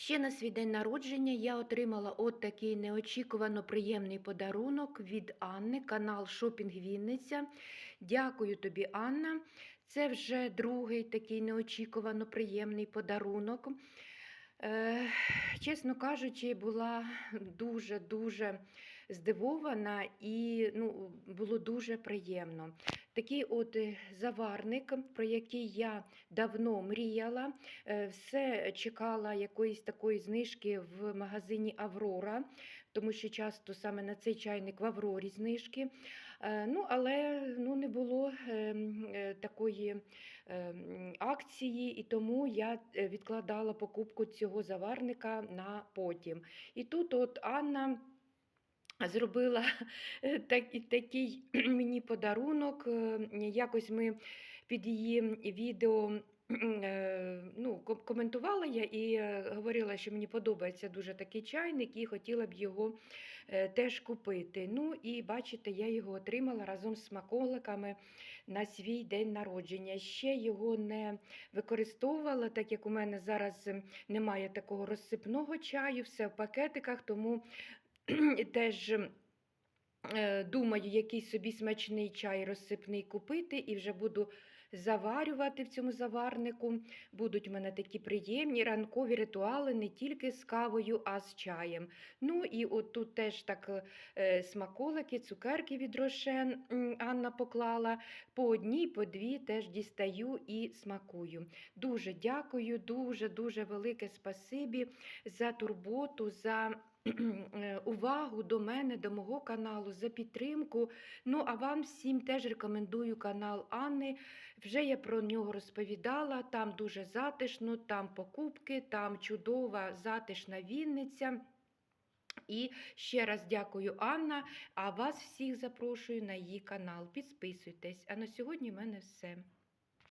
Ще на свій день народження я отримала от такий неочікувано приємний подарунок від Анни, канал Шопінг Вінниця. Дякую тобі, Анна. Це вже другий такий неочікувано приємний подарунок. Е, чесно кажучи, була дуже-дуже здивована і ну, було дуже приємно. Такий от е, заварник, про який я давно мріяла, е, все чекала якоїсь такої знижки в магазині Аврора, тому що часто саме на цей чайник в Аврорі знижки. Е, Ну, але ну, не було е, м, е, такої е, акції, і тому я відкладала покупку цього заварника на потім. І тут от Анна. Зробила е, так, такий мені подарунок. е, Якось ми під її відео е, ну, коментувала я і говорила, що мені подобається дуже такий чайник, і хотіла б його теж купити. Ну і бачите, я його отримала разом з смаколиками на свій день народження. Ще його не використовувала, так як у мене зараз ем, немає такого розсипного чаю, все в пакетиках, тому теж. е, Думаю, якийсь собі смачний чай розсипний купити і вже буду заварювати в цьому заварнику. Будуть у мене такі приємні ранкові ритуали не тільки з кавою, а з чаєм. Ну і от тут теж так е, смаколики, цукерки від Рошен Анна поклала. По одній, по дві теж дістаю і смакую. Дуже дякую, дуже дуже велике спасибі за турботу, за увагу до мене, до мого каналу, за підтримку. Ну, а вам всім теж рекомендую канал Анни. Вже я про нього розповідала. Там дуже затишно, там покупки, там чудова затишна Вінниця. І ще раз дякую, Анна. А вас всіх запрошую на її канал. Підписуйтесь. А на сьогодні в мене все.